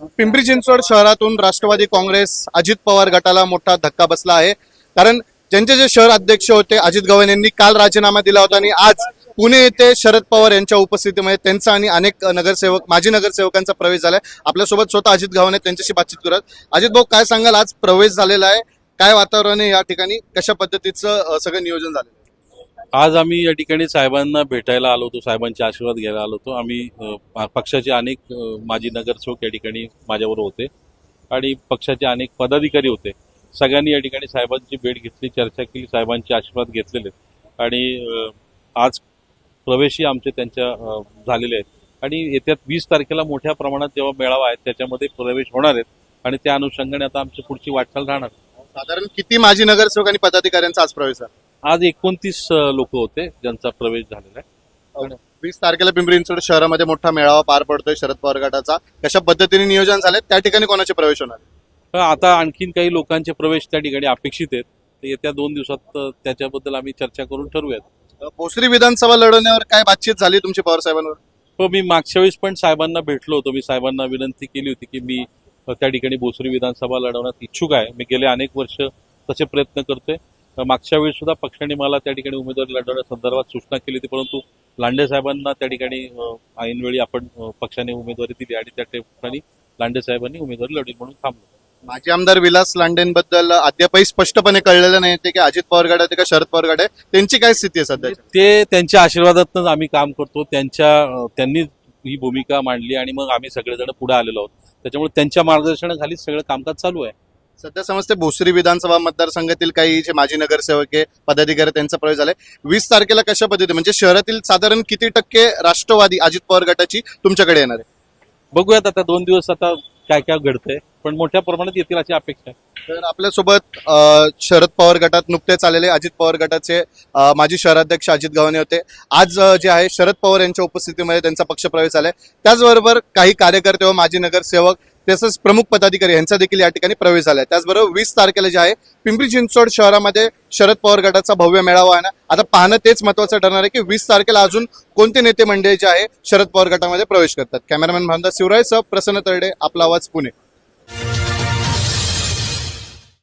पिंपरी चिंचवड शहरातून राष्ट्रवादी काँग्रेस अजित पवार गटाला मोठा धक्का बसला आहे. कारण ज्यांचे जे शहर अध्यक्ष होते अजित गव्हाण यांनी काल राजीनामा दिला होता आणि आज पुणे येथे शरद पवार यांच्या उपस्थितीमध्ये त्यांचा आणि अनेक नगरसेवक माजी नगरसेवकांचा प्रवेश झालाय. आपल्यासोबत स्वतः अजित गव्हाण त्यांच्याशी बातचीत करत अजित भाऊ काय सांगाल? आज प्रवेश झालेला आहे. काय वातावरण आहे या ठिकाणी? कशा पद्धतीचं सगळं नियोजन झालं आज आम्ही या ठिकाणी साहेबांना भेटायला आलो होतो साहेबांचे आशीर्वाद घ्यायला आलो होतो. आम्ही पक्षाचे अनेक माजी नगरसेवक या ठिकाणी माझ्याबरोबर होते आणि पक्षाचे अनेक पदाधिकारी होते. सगळ्यांनी या ठिकाणी साहेबांची भेट घेतली चर्चा केली साहेबांचे आशीर्वाद घेतलेले. आणि आज प्रवेशही आमचे त्यांच्या झालेले आहेत. आणि येत्या वीस तारखेला मोठ्या प्रमाणात जेव्हा मेळावा आहे त्याच्यामध्ये प्रवेश होणार आहेत. आणि त्या अनुषंगाने आता आमची पुढची वाटचाल राहणार. साधारण किती माजी नगरसेवक आणि पदाधिकाऱ्यांचा आज प्रवेश झाला? आज एकोणतीस लोक होते ज्यांचा प्रवेश झालेला आहे. वीस तारखेला पिंपरी चिंचवड शहरामध्ये मोठा मेळावा पार पडतोय शरद पवार गटाचा. कशा पद्धतीने नियोजन झाले त्या ठिकाणी कोणाचे प्रवेश होणार? तर आता आणखीन काही लोकांचे प्रवेश त्या ठिकाणी अपेक्षित आहेत. तर येत्या दोन दिवसात अ, त्याच्याबद्दल आम्ही चर्चा करून ठरवूयात. भोसरी विधानसभा लढवण्यावर काय बातचीत झाली तुमची पवार साहेबांवर हो मी मागच्या वेळेस पण साहेबांना भेटलो होतो. मी साहेबांना विनंती केली होती की मी त्या ठिकाणी भोसरी विधानसभा लढवण्यात इच्छुक आहे. मी गेले अनेक वर्ष तसे प्रयत्न करतोय. मागच्या वेळेस सुद्धा पक्षाने मला त्या ठिकाणी उमेदवारी लढवण्यासंदर्भात सूचना केली होती परंतु लांडे साहेबांना त्या ठिकाणी ऐनवेळी आपण पक्षाने उमेदवारी दिली आणि त्या ठिकाणी लांडे साहेबांनी उमेदवारी लढली म्हणून थांबलो. माजी आमदार विलास लांडेंबद्दल अद्यापही स्पष्टपणे कळलेलं नाही ते की अजित पवार गट आहे का शरद पवार गट आहे त्यांची काय स्थिती आहे सध्या ते त्यांच्या आशीर्वादातच आम्ही काम करतो. त्यांच्या त्यांनी ही भूमिका मांडली आणि मग आम्ही सगळेजण पुढे आलेलो आहोत. त्याच्यामुळे त्यांच्या मार्गदर्शनाखाली सगळं कामकाज चालू आहे. सध्या समजते भोसरी विधानसभा मतदारसंघातील काही जे माजी नगरसेवक आहे पदाधिकारी त्यांचा प्रवेश झालाय. वीस तारखेला कशा पद्धती म्हणजे शहरातील साधारण किती टक्के राष्ट्रवादी अजित पवार गटाची तुमच्याकडे येणार आहे? बघूयात आता दोन दिवस आता काय काय घडतंय पण मोठ्या प्रमाणात येतील अशी अपेक्षा आहे. तर आपल्यासोबत अ, शरद पवार गटात नुकतेच आलेले अजित पवार गटाचे अ, माजी शहराध्यक्ष अजित गव्हाणे होते. आज अ, जे आहे शरद पवार यांच्या उपस्थितीमध्ये त्यांचा पक्षप्रवेश झालाय. त्याचबरोबर काही कार्यकर्ते व माजी नगरसेवक तसंच प्रमुख पदाधिकारी यांचा देखील या ठिकाणी प्रवेश झालाय. त्याचबरोबर वीस तारखेला जे आहे पिंपरी चिंचवड शहरामध्ये शरद पवार गटाचा भव्य मेळावा आहे ना? आता पाहणं तेच महत्वाचं ठरणार आहे की वीस तारखेला अजून कोणते नेते मंडळी जे आहे शरद पवार गटामध्ये प्रवेश करतात. कॅमेरामॅन भामदास शिवराय सह प्रसन्न तरडे आपला आवाज पुणे.